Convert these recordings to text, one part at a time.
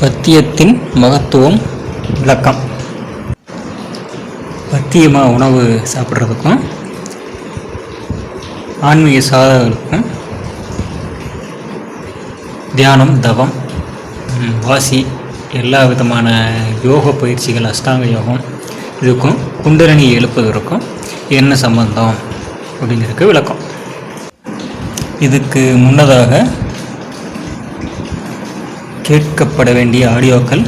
பத்தியத்தின் மகத்துவம் விளக்கம். பத்தியமாக உணவு சாப்பிட்றதுக்கும் ஆன்மீக சாதகர்களுக்கும் தியானம் தவம் வாசி எல்லா விதமான யோக பயிற்சிகள் அஷ்டாங்க யோகம் இதுக்கும் குண்டரணியை எழுப்புவதற்கும் என்ன சம்பந்தம்? அப்படிங்கிறதுக்கு விளக்கம். இதுக்கு முன்னதாக கேட்கப்பட வேண்டிய ஆடியோக்கள்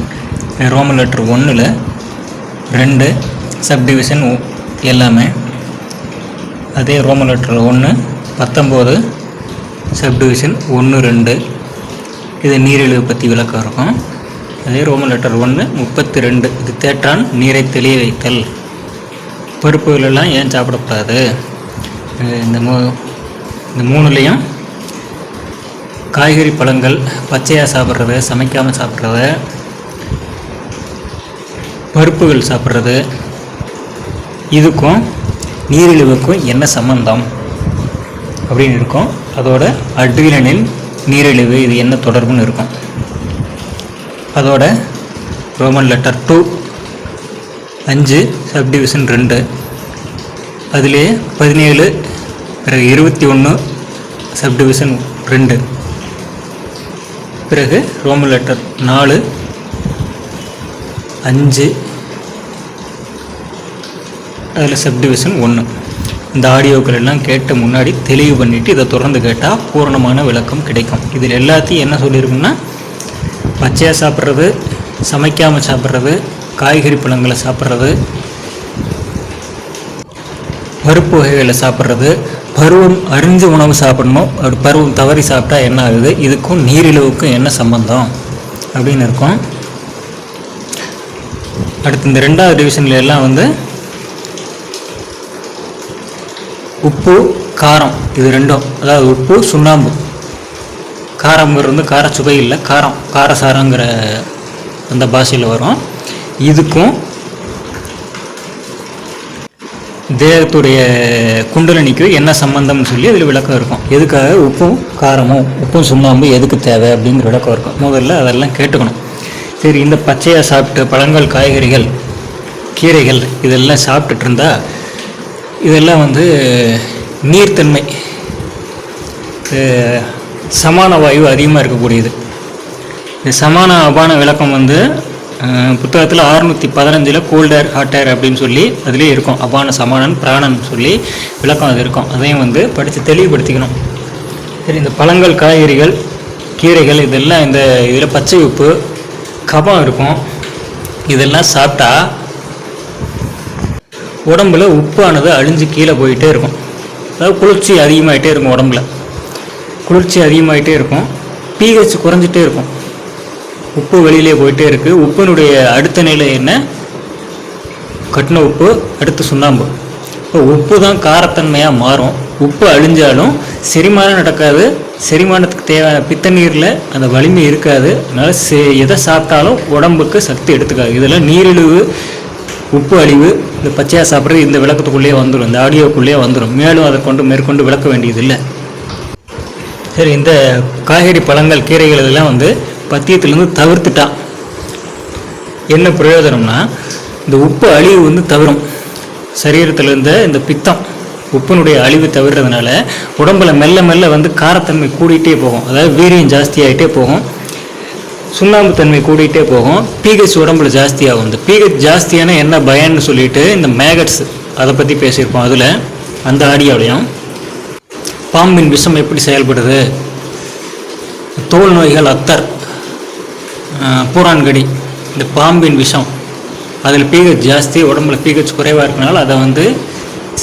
ரோமன் லெட்டர் ஒன்றில் ரெண்டு சப்டிவிஷன் எல்லாமே. அதே ரோமன் லெட்டர் ஒன்று பத்தொம்போது சப்டிவிஷன் ஒன்று ரெண்டு. இது நீரிழிவு பற்றி விளக்கம் இருக்கும். அதே ரோமன் லெட்டர் ஒன்று முப்பத்தி ரெண்டு இது தேற்றான் நீரை தெளிய வைத்தல். பருப்புகளெல்லாம் ஏன் சாப்பிடக்கூடாது? இந்த மூ இந்த மூணுலேயும் காய்கறி பழங்கள் பச்சையாக சாப்பிட்றது சமைக்காமல் சாப்பிட்றது பருப்புகள் சாப்பிட்றது இதுக்கும் நீரிழிவுக்கும் என்ன சம்பந்தம்? அப்படின்னு இருக்கும். அதோட அட்ரிலனில் நீரிழிவு இது என்ன தொடர்புன்னு இருக்கும். அதோட ரோமன் லெட்டர் டூ அஞ்சு சப்டிவிஷன் ரெண்டு. அதிலே பதினேழு பிறகு இருபத்தி ஒன்று சப்டிவிஷன் ரெண்டு. பிறகு ரோமன் லெட்டர் நாலு அஞ்சு அதில் சப்டிவிஷன் ஒன்று இந்த ஆடியோக்கள் எல்லாம் கேட்ட முன்னாடி தெளிவு பண்ணிவிட்டு இதை தொடர்ந்து கேட்டால் பூரணமான விளக்கம் கிடைக்கும். இதில் எல்லாத்தையும் என்ன சொல்லியிருக்குன்னா பச்சையாக சாப்பிட்றது சமைக்காமல் சாப்பிட்றது காய்கறி பழங்களை சாப்பிட்றது பருப்பு வகைகளை சாப்பிட்றது பருவம் அறிஞ்சு உணவு சாப்பிடணும் அப்படி பருவம் தவறி சாப்பிட்டா என்ன ஆகுது? இதுக்கும் நீரிழிவுக்கும் என்ன சம்பந்தம்? அப்படின்னு இருக்கும். அடுத்து இந்த ரெண்டாவது டிவிஷனில் எல்லாம் வந்து உப்பு காரம் இது ரெண்டும். அதாவது உப்பு சுண்ணாம்பு. காரங்கிறது வந்து கார சுவை இல்லை. காரம் காரசாரங்கிற அந்த பாஷையில் வரும். இதுக்கும் தேகத்துடைய குண்டலினிக்கு என்ன சம்பந்தம்னு சொல்லி அதில் விளக்கம் இருக்கும். எதுக்காக? உப்பும் காரமும் உப்பும் சுண்ணாம்பு எதுக்கு தேவை அப்படிங்கிற விளக்கம் இருக்கும். முதல்ல அதெல்லாம் கேட்டுக்கணும். சரி இந்த பச்சையாக சாப்பிட்டு பழங்கள் காய்கறிகள் கீரைகள் இதெல்லாம் சாப்பிட்டுட்டு இருந்தா இதெல்லாம் வந்து நீர்த்தன்மை சமான வாயு அதிகமாக இருக்கக்கூடியது. இந்த சமான அபான விளக்கம் வந்து புத்தகத்தில் அறுநூற்றி பதினஞ்சில் கோல்ட் ஏர் ஹாட் ஏர் அப்படின்னு சொல்லி அதிலே இருக்கும். அபான சமானன் பிராணன் சொல்லி விளக்கம் அது இருக்கும். அதையும் வந்து படித்து தெளிவுபடுத்திக்கணும். சரி இந்த பழங்கள் காய்கறிகள் கீரைகள் இதெல்லாம் இந்த இதில் பச்சை உப்பு கபம் இருக்கும். இதெல்லாம் சாப்பிட்டா உடம்புல உப்பானது அழிஞ்சு கீழே போயிட்டே இருக்கும். அதாவது குளிர்ச்சி அதிகமாகிட்டே இருக்கும் உடம்புல. குளிர்ச்சி அதிகமாகிட்டே இருக்கும். பிஹெச் குறைஞ்சிட்டே இருக்கும். உப்பு வெளியிலே போயிட்டே இருக்குது உப்பினுடைய அடுத்த நிலை என்ன? கட்டின உப்பு அடுத்து சுண்ணாம்பு. இப்போ உப்பு தான் காரத்தன்மையாக மாறும். உப்பு அழிஞ்சாலும் செரிமானம் நடக்காது. செரிமானத்துக்கு தேவையான பித்த நீரில் அந்த வலிமை இருக்காது. அதனால் செ எதை சாப்பிட்டாலும் உடம்புக்கு சக்தி எடுத்துக்காது. இதெல்லாம் நீரிழிவு உப்பு அழிவு இந்த பச்சையாக சாப்பிட்றது இந்த விளக்கத்துக்குள்ளேயே வந்துடும் இந்த ஆடியோக்குள்ளேயே வந்துடும் மேலும் அதை கொண்டு மேற்கொண்டு விளக்க வேண்டியதில்லை. சரி இந்த காய்கறி பழங்கள் கீரைகள் இதெல்லாம் வந்து பத்தியத்திலேருந்து தவிர்த்துட்டான் என்ன பிரயோஜனம்னா இந்த உப்பு அழிவு வந்து தவிரும் சரீரத்தில் இருந்த இந்த பித்தம் உப்பினுடைய அழிவு தவிர்றதுனால உடம்புல மெல்ல மெல்ல வந்து காரத்தன்மை கூடிகிட்டே போகும். அதாவது வீரியம் ஜாஸ்தியாகிட்டே போகும். சுண்ணாம்பு தன்மை கூடிகிட்டே போகும். பிஹெச் உடம்புல ஜாஸ்தியாகும் இந்த பிஹெச் ஜாஸ்தியான என்ன பயன்னு சொல்லிட்டு இந்த மேகட்ஸ் அதை பற்றி பேசியிருப்போம் அதில் அந்த ஆடியோடையும் பாம்பின் விஷம் எப்படி செயல்படுது? தோல் நோய்கள் அத்தர். பூரான்கடி இந்த பாம்பின் விஷம். அதில் பிஹெச் ஜாஸ்தி உடம்புல பிஹெச் குறைவாக இருக்கனால அதை வந்து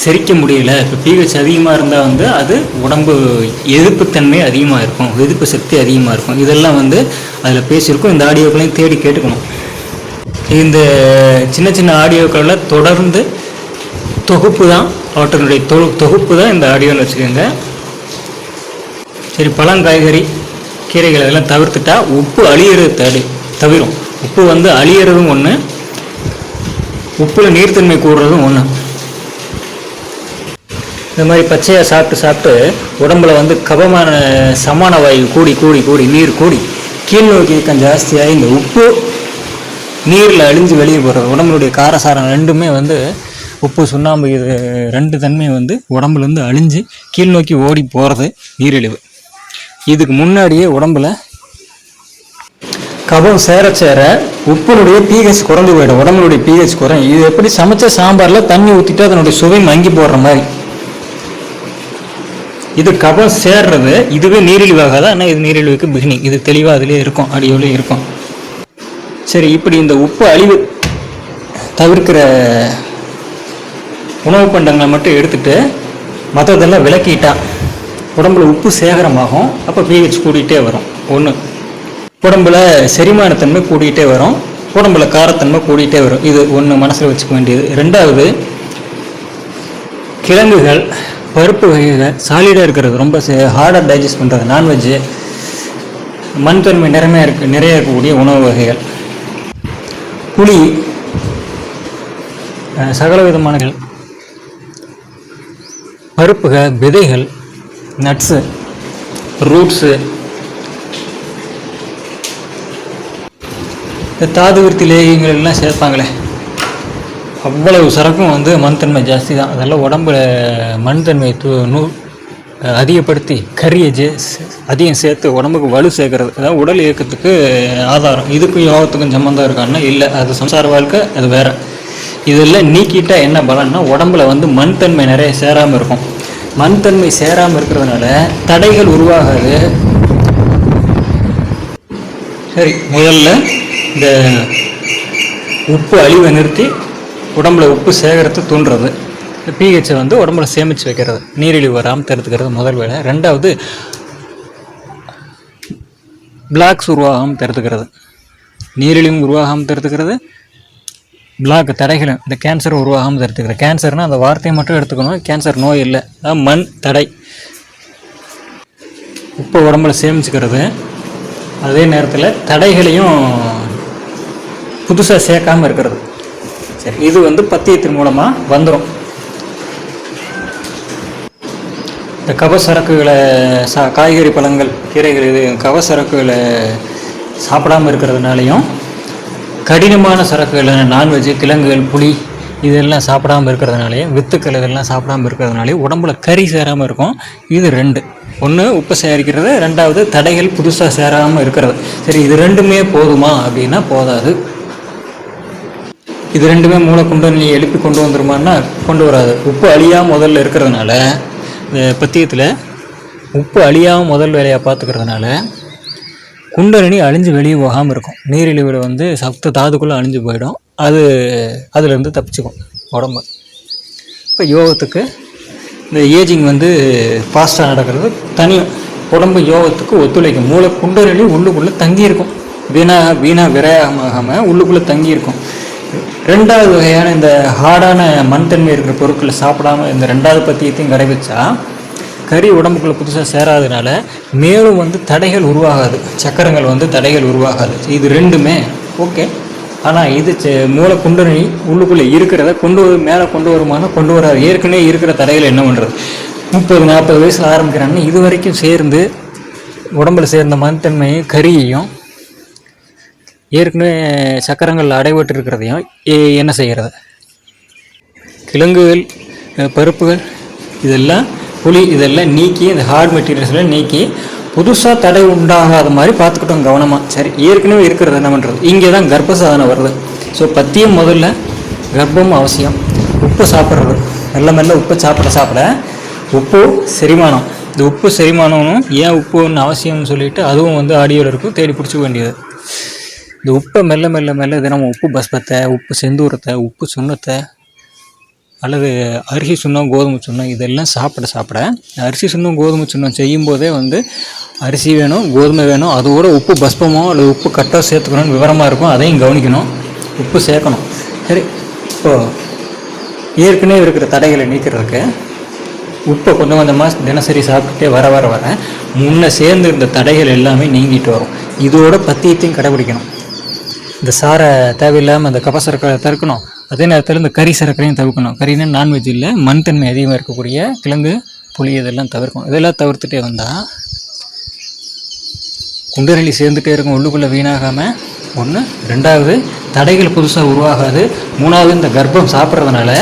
செரிக்க முடியல. இப்போ பிஹெச் அதிகமாக இருந்தால் வந்து அது உடம்பு எதிர்ப்புத்தன்மை அதிகமாக இருக்கும் எதிர்ப்பு சக்தி அதிகமாக இருக்கும். இதெல்லாம் வந்து அதில் பேசியிருக்கோம். இந்த ஆடியோக்களையும் தேடி கேட்டுக்கணும். இந்த சின்ன சின்ன ஆடியோக்களில் தொடர்ந்து தொகுப்பு தான் அவற்றினுடைய தொ தொகுப்பு தான் இந்த ஆடியோன்னு வச்சுக்கோங்க. சரி பழங்காய்கறி கீரைகள் எல்லாம் தவிர்த்துட்டா உப்பு அழியிறது தடு தவிரும். உப்பு வந்து அழியிறதும் ஒன்று உப்பில் நீர்த்தன்மை கூடுறதும் ஒன்று இந்த மாதிரி பச்சையாக சாப்பிட்டு சாப்பிட்டு உடம்புல வந்து கபமான சமான வாயு கூடி கூடி கூடி நீர் கூடி கீழ் நோக்கி இயக்கம் ஜாஸ்தியாகி இந்த உப்பு நீரில் அழிஞ்சு வெளியே போகிறது உடம்புடைய காரசாரம் ரெண்டுமே வந்து உப்பு சுண்ணாம்பு இது ரெண்டு தன்மையும் வந்து உடம்புலேருந்து அழிஞ்சு கீழ் நோக்கி ஓடி போகிறது நீரிழிவு. இதுக்கு முன்னாடியே உடம்புல கபம் சேர சேர உப்பினுடைய பிஹெச் குறைஞ்சு போயிடும் உடம்புடைய பிஹெச் குறையும். இது எப்படி சமைச்ச சாம்பாரில் தண்ணி ஊற்றிட்டு அதனுடைய சுவை மங்கி போடுற மாதிரி? இது கபம் சேர்றது இதுவே நீரிழிவாகாது? ஆனால் இது நீரிழிவுக்கு பிகினிங் இது தெளிவாக அதுலேயே இருக்கும் அடியோலே இருக்கும். சரி இப்படி இந்த உப்பு அழிவு தவிர்க்கிற உணவு பண்டங்களை மட்டும் எடுத்துட்டு மற்றதெல்லாம் விளக்கிட்டான் உடம்புல உப்பு சேகரமாகும். அப்போ பிஹெச் கூடிகிட்டே வரும். ஒன்று உடம்புல செரிமானத்தன்மை கூடிக்கிட்டே வரும். உடம்புல காரத்தன்மை கூடிகிட்டே வரும். இது ஒன்று மனசில் வச்சுக்க வேண்டியது. ரெண்டாவது கிழங்குகள் பருப்பு வகைகள் சாலிடாக இருக்கிறது. ரொம்ப ஹார்டாக டைஜஸ்ட் பண்ணுறது நான்வெஜ்ஜு மண் தன்மை நிறைமையாக இருக்கு நிறைய இருக்கக்கூடிய உணவு வகைகள். புளி சகல விதமான பருப்புகள் விதைகள் நட்ஸு. ரூட்ஸு. இந்த தாது விருத்தி லேகியங்கள் எல்லாம் சேர்ப்பாங்களே. அவ்வளவு சரக்கும் வந்து மண் தன்மை ஜாஸ்தி தான். அதெல்லாம் உடம்புல மண் தன்மையை தூ நூ அதிகப்படுத்தி கரியை ஜே அதிகம் சேர்த்து உடம்புக்கு வலு சேர்க்கறது. அதாவது உடல் இயக்கத்துக்கு ஆதாரம். இதுக்கும் யோகத்துக்கும் சம்மந்தம் இருக்கான்னா இல்லை. அது சம்சார வாழ்க்கை அது வேற. இதெல்லாம் நீக்கிட்டா என்ன பலன்னா உடம்புல வந்து மண் தன்மை நிறைய சேராமல் இருக்கும். மண் தன்மை சேராமல் இருக்கிறதுனால தடைகள் உருவாகாது. சரி முதல்ல இந்த உப்பு அழிவை நிறுத்தி உடம்புல உப்பு சேகரத்தை தூண்டுறது. பிஹெச்சை வந்து உடம்புல சேமித்து வைக்கிறது. நீரிழிவு வராமல் தடுத்துக்கிறது முதல் வேலை ரெண்டாவது பிளாக்ஸ் உருவாகாமல் தடுத்துக்கிறது. நீரிழிவும் உருவாகாமல் தடுத்துக்கிறது. பிளாக் தடைகளும் இந்த கேன்சர் உருவாகாமல் தடுத்துக்கிறது கேன்சர்னால் அந்த வார்த்தையை மட்டும் எடுத்துக்கணும். கேன்சர் நோய் இல்லை. அதான் மண் தடை. உப்பை உடம்புல சேமிச்சுக்கிறது. அதே நேரத்தில் தடைகளையும் புதுசாக சேர்க்காமல் இருக்கிறது. சரி இது வந்து பத்தியத்தின் மூலமாக வந்துடும் இந்த கவசரக்குகளை சா காய்கறி பழங்கள் கீரைகள் இது கவசரக்குகளை சாப்பிடாம இருக்கிறதுனாலையும் கடினமான சரக்குகள் நான்வெஜ் கிழங்குகள் புளி இதெல்லாம் சாப்பிடாம இருக்கிறதுனாலே வித்துக்கள் இதெல்லாம் சாப்பிடாம இருக்கிறதுனாலே உடம்புல கறி சேராமல் இருக்கும். இது ரெண்டு. ஒன்று உப்பு சேகரிக்கிறது. ரெண்டாவது தடைகள் புதுசாக சேராமல் இருக்கிறது. சரி இது ரெண்டுமே போதுமா? அப்படின்னா போதாது. இது ரெண்டுமே மூளை கொண்டு நீ எழுப்பி கொண்டு வந்துருமான்னா கொண்டு வராது. உப்பு அழியாக முதல்ல இருக்கிறதுனால இந்த பத்தியத்தில் உப்பு அழியாமல் முதல் வேலையாக பார்த்துக்கிறதுனால குண்டலினி அழிஞ்சு வெளியே போகாமல் இருக்கும். நீரிழிவில் வந்து சப்த தாதுக்குள்ளே அழிஞ்சு போயிடும். அது அதுலேருந்து தப்பிச்சுக்கும் உடம்பு. இப்போ யோகத்துக்கு இந்த ஏஜிங் வந்து ஃபாஸ்ட்டாக நடக்கிறது. தனியும் உடம்பு யோகத்துக்கு ஒத்துழைக்கும். மூளை குண்டலினி உள்ளுக்குள்ளே தங்கியிருக்கும். வீணா வீணா விரயமாகாமல் உள்ளுக்குள்ளே தங்கியிருக்கும். ரெண்டாவது வகையான இந்த ஹார்டான மண் தன்மை இருக்கிற பொருட்களை சாப்பிடாம இந்த ரெண்டாவது பத்தியத்தையும் கடைபிடிச்சா கறி உடம்புக்குள்ளே புதுசாக சேராதனால மேலும் வந்து தடைகள் உருவாகாது. சக்கரங்கள் வந்து தடைகள் உருவாகாது. இது ரெண்டுமே ஓகே. ஆனால் இது செ- மூளை குண்டனி உள்ளுக்குள்ளே இருக்கிறத கொண்டு வரும் மேலே கொண்டு வருமானா கொண்டு வராது. ஏற்கனவே இருக்கிற தடைகள் என்ன பண்ணுறது முப்பது நாற்பது வயசில் ஆரம்பிக்கிறாங்கன்னா இது வரைக்கும் சேர்ந்து உடம்புல சேர்ந்த மனத்தன்மையும் கரியையும் ஏற்கனவே சக்கரங்கள் அடைபட்டு இருக்கிறதையும் ஏ- என்ன செய்கிறது கிழங்குகள் பருப்புகள் இதெல்லாம் புளி இதெல்லாம் நீக்கி இந்த ஹார்ட் மெட்டீரியல்ஸ்லாம் நீக்கி புதுசாக தடை உண்டாகாத மாதிரி பார்த்துக்கிட்டோம் கவனமாக சரி ஏற்கனவே இருக்கிறது என்ன பண்ணுறது இங்கே தான் கர்ப்பசாதனை வருது. ஸோ பத்தியம் முதல்ல கர்ப்பமும் அவசியம். உப்பு சாப்பிட்றது. மெல்ல மெல்ல உப்பு சாப்பிட சாப்பிட உப்பு செரிமானம். இந்த உப்பு செரிமானமும் ஏன் உப்புன்னு அவசியம்னு சொல்லிட்டு அதுவும் வந்து ஆடியோவில் இருக்கும். தேடி பிடிச்சிக்க வேண்டியது. இந்த உப்பை மெல்ல மெல்ல மெல்ல தினமும் உப்பு பஸ்பத்தை உப்பு செந்தூரத்தை உப்பு சுண்ணத்தை அல்லது அரிசி சுண்ணம் கோதுமை சுண்ணம் இதெல்லாம் சாப்பிட சாப்பிட அரிசி சுண்ணம் கோதுமை சுண்ணம் செய்யும் போதே வந்து அரிசி வேணும் கோதுமை வேணும். அதோட உப்பு பஸ்பமோ அல்லது உப்பு கட்டோ சேர்த்துக்கணும்னு விவரமாக இருக்கும். அதையும் கவனிக்கணும். உப்பு சேர்க்கணும். சரி. இப்போது ஏற்கனவே இருக்கிற தடைகளை நீக்கிறதுக்கு உப்பை கொஞ்சம் கொஞ்சமாக தினசரி சாப்பிட்டுட்டே வர வர வர முன்னே சேர்ந்து இருந்த தடைகள் எல்லாமே நீங்கிட்டு வரும். இதோட பத்தியத்தையும் கடைபிடிக்கணும். இந்த சாரை தேவையில்லாமல் அந்த கபசரக்களை தடுக்கணும். அதே நேரத்தில் இந்த கறி சரக்கரையும் தவிர்க்கணும். கறினா நான்வெஜ் இல்லை மண் தன்மை அதிகமாக இருக்கக்கூடிய கிழங்கு புளி இதெல்லாம் தவிர்க்கணும். இதெல்லாம் தவிர்த்துட்டே வந்தால் குண்டரளி சேர்ந்துட்டே இருக்கும். உள்ளுக்குள்ளே வீணாகாமல் ஒன்று ரெண்டாவது தடைகள் புதுசாக உருவாகாது. மூணாவது இந்த கர்ப்பம் சாப்பிட்றதுனால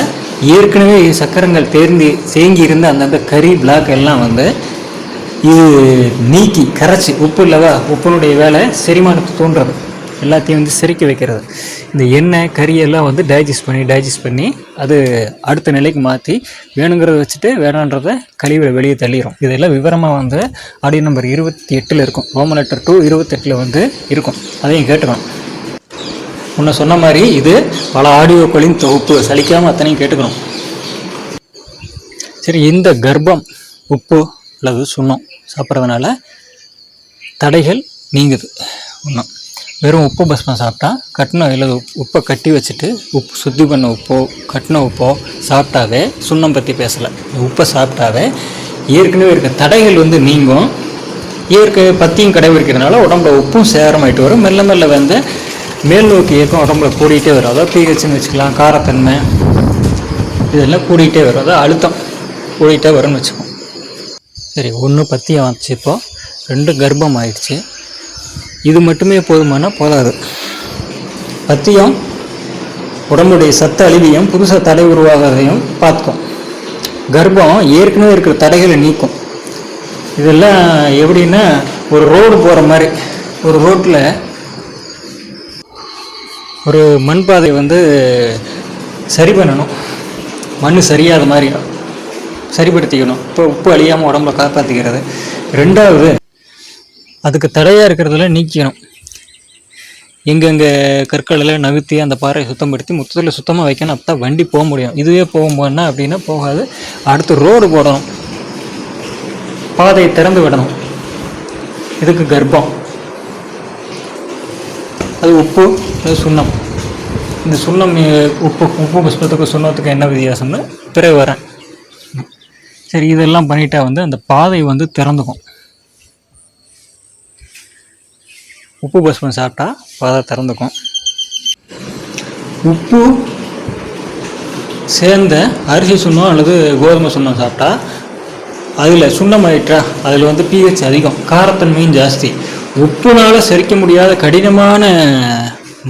ஏற்கனவே சக்கரங்கள் தேர்ந்து தேங்கி இருந்த அந்தந்த கறி பிளாக் எல்லாம் வந்து இது நீக்கி கரைச்சி உப்பு இல்லவா உப்பினுடைய வேலை செரிமானத்தை தோன்றது எல்லாத்தையும் வந்து செரிக்க வைக்கிறது. இந்த எண்ணெய் கறியெல்லாம் வந்து டைஜஸ்ட் பண்ணி டைஜஸ்ட் பண்ணி அது அடுத்த நிலைக்கு மாற்றி வேணுங்கிறத வச்சுட்டு வேணான்றதை கழிவுல வெளியே தள்ளிடும் இதெல்லாம் விவரமாக வந்து ஆடியோ நம்பர் இருபத்தி எட்டில் இருக்கும். ரோமன் லெட்டர் டூ இருபத்தெட்டில் வந்து இருக்கும். அதையும் கேட்டுக்கணும் முன்ன சொன்ன மாதிரி இது பல ஆடியோக்களின் தொகுப்பு. சலிக்காமல் அத்தனையும் கேட்டுக்கணும். சரி இந்த கர்ப்பம் உப்பு அல்லது சுண்ணம் சாப்பிட்றதுனால தடைகள் நீங்குது. ஒன்றும் வெறும் உப்பு பஸ்மம் சாப்பிட்டா கட்டின இல்லை உப்பை கட்டி வச்சுட்டு உப்பு சுத்தி பண்ண உப்போ கட்டின உப்போ சாப்பிட்டாவே சுண்ணம் பற்றி பேசலை. உப்பை சாப்பிட்டாவே ஏற்கனவே இருக்க தடைகள் வந்து நீங்கும். இயற்கை பத்தியும் கடைபிடிக்கிறதுனால உடம்புல உப்பும் சேரமாயிட்டு வரும். மெல்ல மெல்ல வந்து மேல் நோக்கி இயக்கம் உடம்புல கூடிகிட்டே வரும். அதாவது பிஹெச்னு வச்சுக்கலாம் காரத்தன்மை இதெல்லாம் கூடிகிட்டே வரும். அதாவது அழுத்தம் கூடிகிட்டே வரும்னு வச்சுக்கோம் சரி ஒன்று பத்தியம் வந்துச்சு இப்போ. ரெண்டு கர்ப்பம் ஆயிடுச்சு. இது மட்டுமே போதுமான போதாது பத்தியம் உடம்புடைய சத்த அழிவையும் புதுசாக தடை உருவாகிறதையும் பார்த்துக்கும். கர்ப்பம் ஏற்கனவே இருக்கிற தடைகளை நீக்கும். இதெல்லாம் எப்படின்னா ஒரு ரோடு போகிற மாதிரி. ஒரு ரோட்டில் ஒரு மண் பாதை வந்து சரி பண்ணணும். மண் சரியாத மாதிரி சரிப்படுத்திக்கணும். இப்போ உப்பு அழியாமல் உடம்புல காப்பாற்றிக்கிறது ரெண்டாவது அதுக்கு தடையாக இருக்கிறதெல்லாம் நீக்கிக்கணும் எங்கெங்கே கற்கள் நகர்த்தி அந்த பாறையை சுத்தப்படுத்தி மொத்தத்தில் சுத்தமாக வைக்கணும். அப்போ தான் வண்டி போக முடியும். இதுவே போகும்போதுனா அப்படின்னா போகாது. அடுத்து ரோடு போடணும். பாதையை திறந்து விடணும். இதுக்கு கர்ப்பம். அது உப்பு அது சுண்ணம். இந்த சுண்ணம் உப்பு உப்பு புஷ்பத்துக்கு சுண்ணத்துக்கு என்ன வித்தியாசம்னு பிறகு வரேன். சரி இதெல்லாம் பண்ணிட்டா வந்து அந்த பாதை வந்து திறந்துக்கும். உப்பு பஸ்பம் சாப்பிட்டா பாதை திறந்துக்கும். உப்பு சேர்ந்த அரிசி சுண்ணம் அல்லது கோதுமை சுண்ணம் சாப்பிட்டா அதில் சுண்ணம் ஆயிட்டா அதில் வந்து பிஹெச் அதிகம் காரத்தன்மையும் ஜாஸ்தி. உப்புனால் செரிக்க முடியாத கடினமான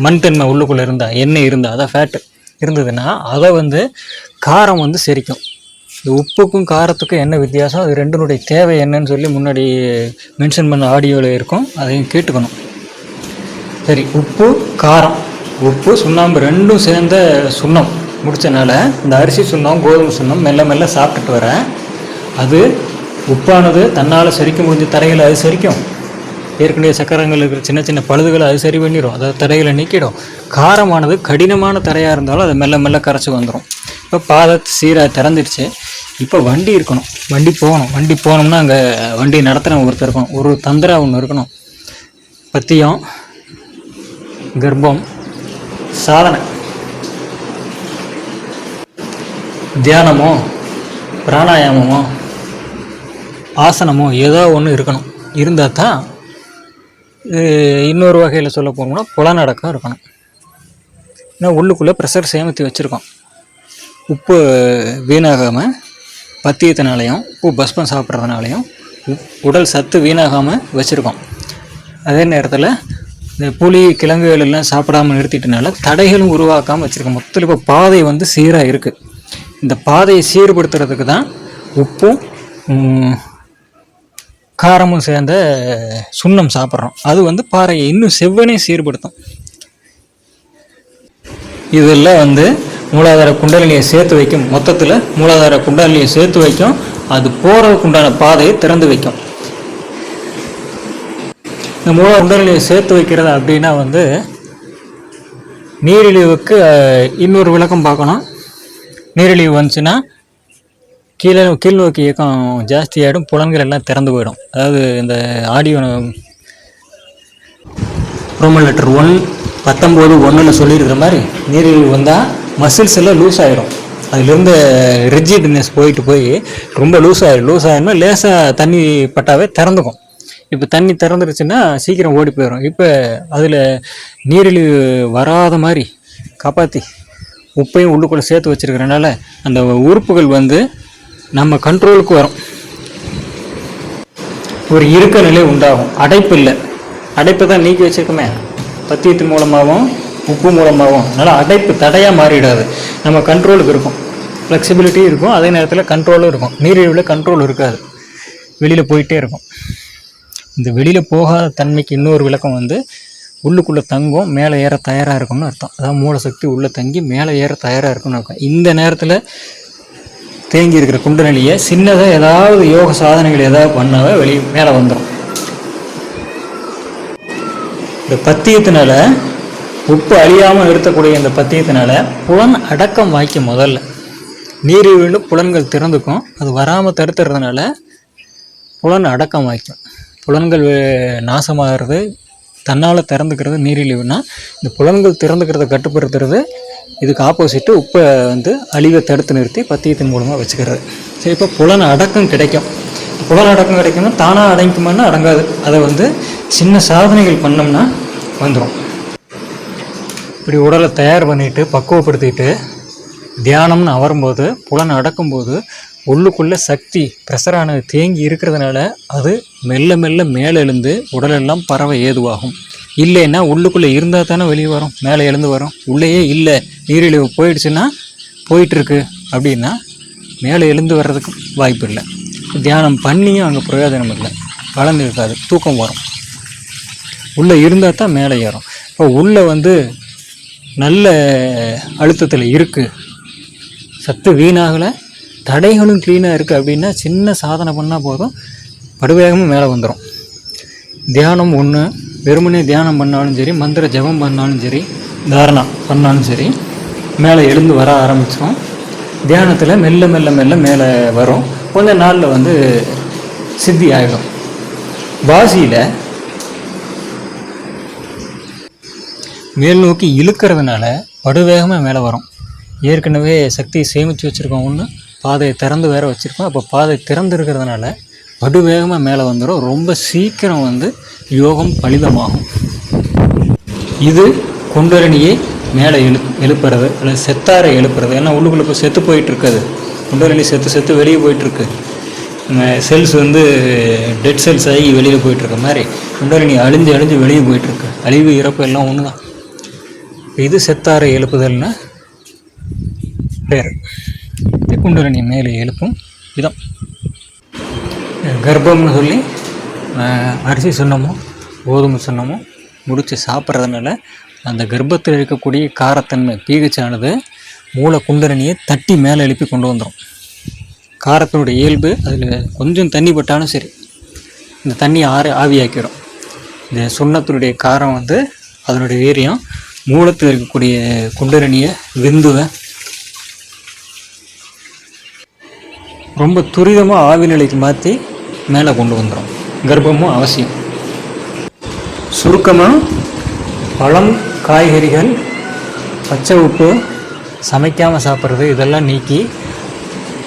மண் தன்மை உள்ளுக்குள்ளே இருந்தால் எண்ணெய் இருந்தால் அதான் ஃபேட்டு இருந்ததுன்னா அதை வந்து காரம் வந்து செரிக்கும். இந்த உப்புக்கும் காரத்துக்கும் என்ன வித்தியாசம்? அது ரெண்டினுடைய தேவை என்னன்னு சொல்லி முன்னாடி மென்ஷன் பண்ண ஆடியோவில் இருக்கும் அதையும் கேட்டுக்கணும். சரி உப்பு காரம். உப்பு சுண்ணாம்பு ரெண்டும் சேர்ந்த சுண்ணம் முடிச்சனால இந்த அரிசி சுண்ணம் கோதுமை சுண்ணம் மெல்ல மெல்ல சாப்பிட்டுட்டு வரேன். அது உப்பானது தன்னால் செரிக்க முடிஞ்ச தரையில் அது செரிக்கும். ஏற்கனவே சக்கரங்கள் இருக்கிற சின்ன சின்ன பழுதுகளை அது சரி பண்ணிடும் அதை தரையில் நீக்கிடும். காரமானது கடினமான தரையாக இருந்தாலும் அது மெல்ல மெல்ல கரைச்சி வந்துடும் இப்போ பாதை சீராக திறந்துடுச்சு. இப்போ வண்டி இருக்கணும். வண்டி போகணும். வண்டி போனோம்னா அங்கே வண்டி நடத்துகிற ஒருத்தர் இருக்கணும். ஒரு தந்திரா ஒன்று இருக்கணும். பத்தியம் கர்ப்பம் சாதனை. தியானமோ பிராணாயாமமோ ஆசனமோ ஏதோ ஒன்று இருக்கணும். இருந்தால் தான் இன்னொரு வகையில் சொல்ல போனோம்னா புலநடக்கம் இருக்கணும். ஏன்னா உள்ளுக்குள்ளே ப்ரெஷர் சேமித்து வச்சுருக்கோம். உப்பு வீணாகாமல் பத்தியத்தினாலையும் உப்பு பஸ்பம் சாப்பிட்றதுனாலையும் உ- உடல் சத்து வீணாகாமல் வச்சுருக்கோம். அதே நேரத்தில் இந்த புளி கிழங்குகள் எல்லாம் சாப்பிடாம நிறுத்திட்டனால தடைகளும் உருவாக்காமல் வச்சுருக்கோம் மொத்தத்தில் இப்போ பாதை வந்து சீராக இருக்குது இந்த பாதையை சீர்படுத்துறதுக்கு தான் உப்பும் காரமும் சேர்ந்த சுண்ணம் சாப்பிட்றோம். அது வந்து பாறையை இன்னும் செவ்வனே சீர்படுத்தும். இதெல்லாம் வந்து மூலாதார குண்டலினியை சேர்த்து வைக்கும். மொத்தத்தில் மூலாதார குண்டலினியை சேர்த்து வைக்கும். அது போகிறதுக்குண்டான பாதையை திறந்து வைக்கும். இந்த மூல உடல்நிலையை சேர்த்து வைக்கிறது அப்படின்னா வந்து நீரிழிவுக்கு இன்னொரு விளக்கம் பார்க்கணும். நீரிழிவு வந்துச்சுன்னா கீழே கீழ் நோக்கி இயக்கம் ஜாஸ்தியாகிடும் புலன்கள் எல்லாம் திறந்து போயிடும். அதாவது இந்த ஆடியோ ரோமன் லெட்டர் ஒன் பத்தொம்போது ஒன்றில் சொல்லியிருக்கிற மாதிரி நீரிழிவு வந்தால் மசில்ஸ் எல்லாம் லூஸ் ஆகிடும் அதுலேருந்து ரிஜிட்னஸ் போயிட்டு போய் ரொம்ப லூஸ் ஆகிடும் லூஸ் ஆயிடும்னா லேசாக தண்ணி பட்டாவே திறந்துக்கும். இப்போ தண்ணி திறந்துருச்சுன்னா சீக்கிரம் ஓடி போயிடும் இப்போ அதில் நீரிழிவு வராத மாதிரி காப்பாற்றி உப்பையும் உள்ளுக்குள்ளே சேர்த்து வச்சுருக்கிறனால அந்த உறுப்புகள் வந்து நம்ம கண்ட்ரோலுக்கு வரும். ஒரு இருக்க நிலை உண்டாகும். அடைப்பு இல்லை. அடைப்பை தான் நீக்கி வச்சிருக்கோமே. பத்தியத்து மூலமாகவும் உப்பு மூலமாகவும். அதனால் அடைப்பு தடையாக மாறிடாது. நம்ம கண்ட்ரோலுக்கு இருக்கும். ஃப்ளெக்சிபிலிட்டி இருக்கும். அதே நேரத்தில் கண்ட்ரோலும் இருக்கும். நீரிழிவில் கண்ட்ரோல் இருக்காது. வெளியில் போயிட்டே இருக்கும். இந்த வெளியில் போகாத தன்மைக்கு இன்னொரு விளக்கம் வந்து உள்ளுக்குள்ளே தங்கும் மேலே ஏற தயாராக இருக்கும்னு அர்த்தம். அதாவது மூலசக்தி உள்ளே தங்கி மேலே ஏற தயாராக இருக்கும்னு அர்த்தம். இந்த நேரத்தில் தேங்கி இருக்கிற குண்டநிலையை சின்னதாக ஏதாவது யோக சாதனைகள் ஏதாவது பண்ணாவே வெளியே மேலே வந்துடும் இந்த பத்தியத்தினால உப்பு அழியாமல் நிறுத்தக்கூடிய இந்த பத்தியத்தினால புலன் அடக்கம் வாய்க்கும் முதல்ல. நீரிழிவில் புலன்கள் திறந்துக்கும். அது வராமல் தடுத்துறதுனால புலன் அடக்கம் வாய்க்கும். புலன்கள் நாசமாகிறது தன்னால் திறந்துக்கிறது நீரிழிவுனா இந்த புலன்கள் திறந்துக்கிறத கட்டுப்படுத்துறது இதுக்கு ஆப்போசிட்டு உப்பை வந்து அழிவை தடுத்து நிறுத்தி பத்தியத்தின் மூலமாக வச்சுக்கிறது. சரி இப்போ புலன் அடக்கம் கிடைக்கும். புலன் அடக்கம் கிடைக்கும்னா தானாக அடங்குமான்னா அடங்காது. அதை வந்து சின்ன சாதனைகள் பண்ணோம்னா வந்துடும் இப்படி உடலை தயார் பண்ணிட்டு பக்குவப்படுத்திட்டு தியானம்னு அவரும்போது புலன் அடக்கும்போது உள்ளுக்குள்ளே சக்தி ப்ரெஷரானது தேங்கி இருக்கிறதுனால அது மெல்ல மெல்ல மேலே எழுந்து உடலெல்லாம் பறவை ஏதுவாகும். இல்லைன்னா உள்ளுக்குள்ளே இருந்தால் தானே வெளியே வரும் மேலே எழுந்து வரும். உள்ளேயே இல்லை நீரிழிவு போயிடுச்சுன்னா போயிட்டுருக்கு அப்படின்னா மேலே எழுந்து வர்றதுக்கு வாய்ப்பு இல்லை. தியானம் பண்ணியும் அங்கே பிரயோஜனம் இல்லை. வளர்ந்து இருக்காது தூக்கம் வரும். உள்ளே இருந்தால் தான் மேலே ஏறும். இப்போ உள்ளே வந்து நல்ல அழுத்தத்தில் இருக்குது சத்து வீணாகலை தடைகளும் க்ளீனாக இருக்குது அப்படின்னா சின்ன சாதனை பண்ணால் போதும். படுவேகமாக மேலே வந்துடும் தியானம் ஒன்று வெறுமனே தியானம் பண்ணாலும் சரி மந்திர ஜெபம் பண்ணாலும் சரி தாரணா பண்ணாலும் சரி மேலே எழுந்து வர ஆரம்பிச்சிடும் தியானத்தில் மெல்ல மெல்ல மெல்ல மேலே வரும். கொஞ்ச நாளில் வந்து சித்தி ஆகிடும் வாசியில் மேல் நோக்கி இழுக்கிறதுனால படுவேகமாக மேலே வரும். ஏற்கனவே சக்தியை சேமித்து வச்சுருக்கோம் ஒன்று பாதையை திறந்து வேற வச்சுருக்கோம். அப்போ பாதை திறந்து இருக்கிறதுனால படுவேகமாக மேலே வந்துடும் ரொம்ப சீக்கிரம் வந்து யோகம் பலிதமாகும். இது குண்டரணியை மேலே எழு எழுப்புறது இல்லை செத்தாரை எழுப்புறது. ஏன்னா உள்ளுக்குள்ளே இப்போ செத்து போயிட்டு இருக்குது குண்டரணி செத்து செத்து வெளியே போயிட்டுருக்கு. செல்ஸ் வந்து டெட் செல்ஸ் ஆகி வெளியில் போயிட்டுருக்க மாதிரி குண்டரணி அழிஞ்சு அழிஞ்சு வெளியே போயிட்டுருக்கு. அழிவு இறப்பு எல்லாம் ஒன்று தான் இது செத்தாரை எழுப்புதல்னா பேர் இது குண்டரணி மேலே எழுப்பும் விதம். கர்ப்பம்னு சொல்லி அரிசி சுண்ணமும் கோதுமை சுண்ணமும் முடித்து சாப்பிட்றதுனால அந்த கர்ப்பத்தில் இருக்கக்கூடிய காரத்தன்மை பீகச்சானது மூளை மூல குண்டரணியை தட்டி மேலே எழுப்பி கொண்டு வந்துடும் காரத்தினுடைய இயல்பு அதில் கொஞ்சம் தண்ணி பட்டாலும் சரி இந்த தண்ணி ஆறு ஆவியாக்கிடும் இந்த சுண்ணத்தினுடைய காரம் வந்து அதனுடைய வீரியம் மூலத்தில் இருக்கக்கூடிய குண்டரணியை விந்துவை ரொம்ப துரிதமாக ஆவி நிலைக்கு மாற்றி மேலே கொண்டு வந்துடும் கர்ப்பமும் அவசியம். சுருக்கமாக பழம் காய்கறிகள் பச்சை உப்பு சமைக்காமல் சாப்பிட்றது இதெல்லாம் நீக்கி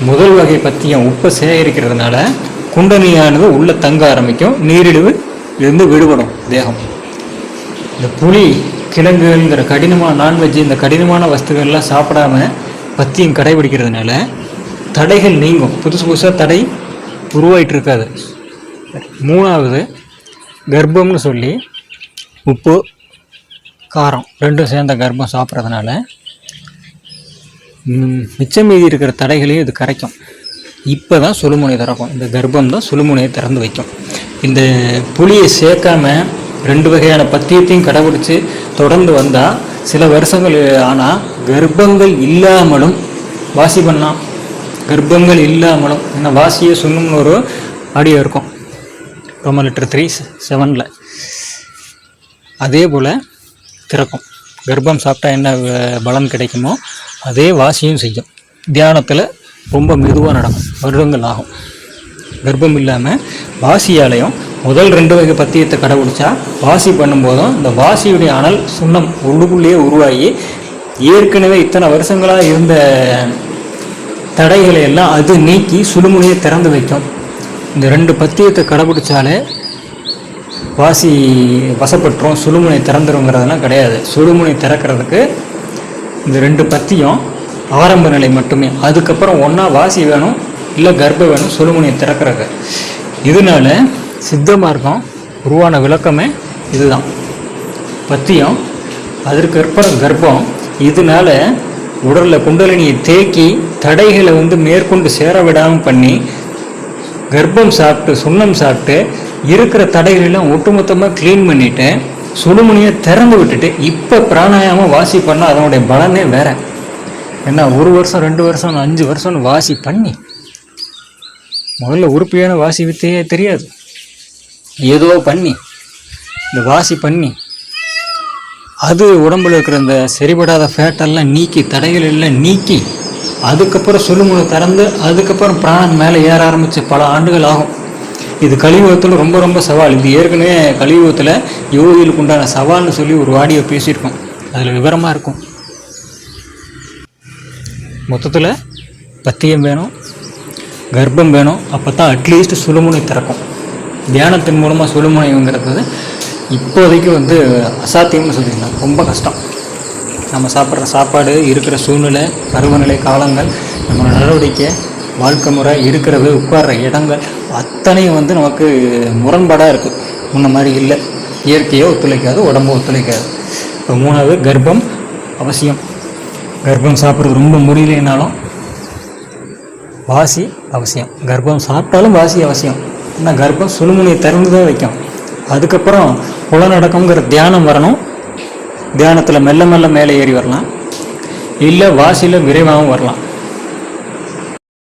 முதல் வகை பத்தியம் உப்பை சேகரிக்கிறதுனால குண்டனியானது உள்ளே தங்க ஆரம்பிக்கும் நீரிழிவு இருந்து விடுபடும் தேகம். இந்த புளி கிழங்குங்கிற கடினமான நான்வெஜ் இந்த கடினமான வஸ்துக்கள்லாம் சாப்பிடாம பத்தியம் கடைபிடிக்கிறதுனால தடைகள் நீங்கும். புதுசு புதுசாக தடை உருவாயிட்டு இருக்காது மூணாவது கர்ப்பம்னு சொல்லி உப்பு காரம் ரெண்டும் சேர்ந்த கர்ப்பம் சாப்பிட்றதுனால மிச்சம் மீதி இருக்கிற தடைகளையும் இது கரைக்கும். இப்போ தான் சுழுமுனை திறக்கும். இந்த கர்ப்பம் தான் சுழுமுனையை திறந்து வைக்கும். இந்த புளியை சேர்க்காம ரெண்டு வகையான பத்தியத்தையும் கடைபிடிச்சு தொடர்ந்து வந்தால் சில வருஷங்கள் ஆனால் கர்ப்பங்கள் இல்லாமலும் வாசி பண்ணலாம். கர்ப்பங்கள் இல்லாமலும் ஏன்னா வாசியை சுண்ணும்னு ஒரு ஆடியோ இருக்கும். ரோமன் லிட்டர் த்ரீ செவனில் அதே போல் திறக்கும். கர்ப்பம் சாப்பிட்டா என்ன வ- பலன் கிடைக்குமோ அதே வாசியும் செய்யும். தியானத்தில் ரொம்ப மெதுவாக நடக்கும். வருடங்கள் ஆகும். கர்ப்பம் இல்லாமல் வாசியாலையும் முதல் ரெண்டு வகை பத்தியத்தை கடைபிடிச்சா வாசி பண்ணும்போதும் இந்த வாசியுடைய அனல் சுண்ணம் உள்ளுக்குள்ளேயே உருவாகி ஏற்கனவே இத்தனை வருஷங்களாக இருந்த தடைகளை எல்லாம் அது நீக்கி சுடுமுனையை திறந்து வைக்கும். இந்த ரெண்டு பத்தியத்தை கடைபிடிச்சாலே வாசி வசப்பட்டுரும் சுழுமுனை திறந்துருங்கிறதெல்லாம் கிடையாது. சுழுமுனை திறக்கிறதுக்கு இந்த ரெண்டு பத்தியும் ஆரம்ப நிலை மட்டுமே. அதுக்கப்புறம் ஒன்றா வாசி வேணும் இல்லை கர்ப்பம் வேணும் சுழுமுனையை திறக்கிறது இதனால சித்த மார்க்கம் உருவான விளக்கமே இதுதான். பத்தியம் அதற்கு கர்ப்பம் இதனால உடலில் குண்டலினியை தேக்கி தடைகளை வந்து மேற்கொண்டு சேர விடாமல் பண்ணி கர்ப்பம் சாப்பிட்டு சுண்ணம் சாப்பிட்டு இருக்கிற தடைகளெல்லாம் ஒட்டுமொத்தமாக க்ளீன் பண்ணிட்டு சுடுமுனியை திறந்து விட்டுட்டு இப்போ பிராணாயாமம் வாசி பண்ணால் அதனுடைய பலனே வேற. ஏன்னா ஒரு வருஷம் ரெண்டு வருஷம் அஞ்சு வருஷம்னு வாசி பண்ணி முதல்ல உறுப்பியான வாசி வித்தையே தெரியாது. ஏதோ பண்ணி இந்த வாசி பண்ணி அது உடம்புல இருக்கிற இந்த சரிபடாத ஃபேட்டெல்லாம் நீக்கி தடைகள் எல்லாம் நீக்கி அதுக்கப்புறம் சுழுமுனை திறந்து அதுக்கப்புறம் பிராணன் மேலே ஏற ஆரம்பித்து பல ஆண்டுகள் ஆகும். இது கலியுகத்தில் ரொம்ப ரொம்ப சவால். இது ஏற்கனவே கலியுகத்தில் யோகிகளுக்கு உண்டான சவால்னு சொல்லி ஒரு வாடியை பேசியிருக்கோம். அதில் விவரமாக இருக்கும். மொத்தத்தில் பத்தியம் வேணும் கர்ப்பம் வேணும் அப்போ தான் அட்லீஸ்ட் சுழுமுனை திறக்கும். தியானத்தின் மூலமாக சுழுமுனைங்கிறது இப்போதைக்கு வந்து அசாத்தியம்னு சொல்லிடலாம் ரொம்ப கஷ்டம். நம்ம சாப்பிட்ற சாப்பாடு இருக்கிற சூழ்நிலை பருவநிலை காலங்கள் நம்மளோட நடவடிக்கை வாழ்க்கை முறை இருக்கிறது உட்கார்ற இடங்கள் அத்தனையும் வந்து நமக்கு முரண்பாடாக இருக்குது முன்ன மாதிரி இல்லை. இயற்கையோ ஒத்துழைக்காது உடம்பு ஒத்துழைக்காது. இப்போ மூணாவது கர்ப்பம் அவசியம். கர்ப்பம் சாப்பிட்றது ரொம்ப முடியலைனாலும் வாசி அவசியம். கர்ப்பம் சாப்பிட்டாலும் வாசி அவசியம். ஆனால் கர்ப்பம் சுழுமுனையை திறந்து தான் வைக்கும். அதுக்கப்புறம் புலநடக்கங்கிற தியானம் வரணும். தியானத்தில் மெல்ல மெல்ல மேலே ஏறி வரலாம். இல்லை வாசியில் விரைவாகவும் வரலாம்.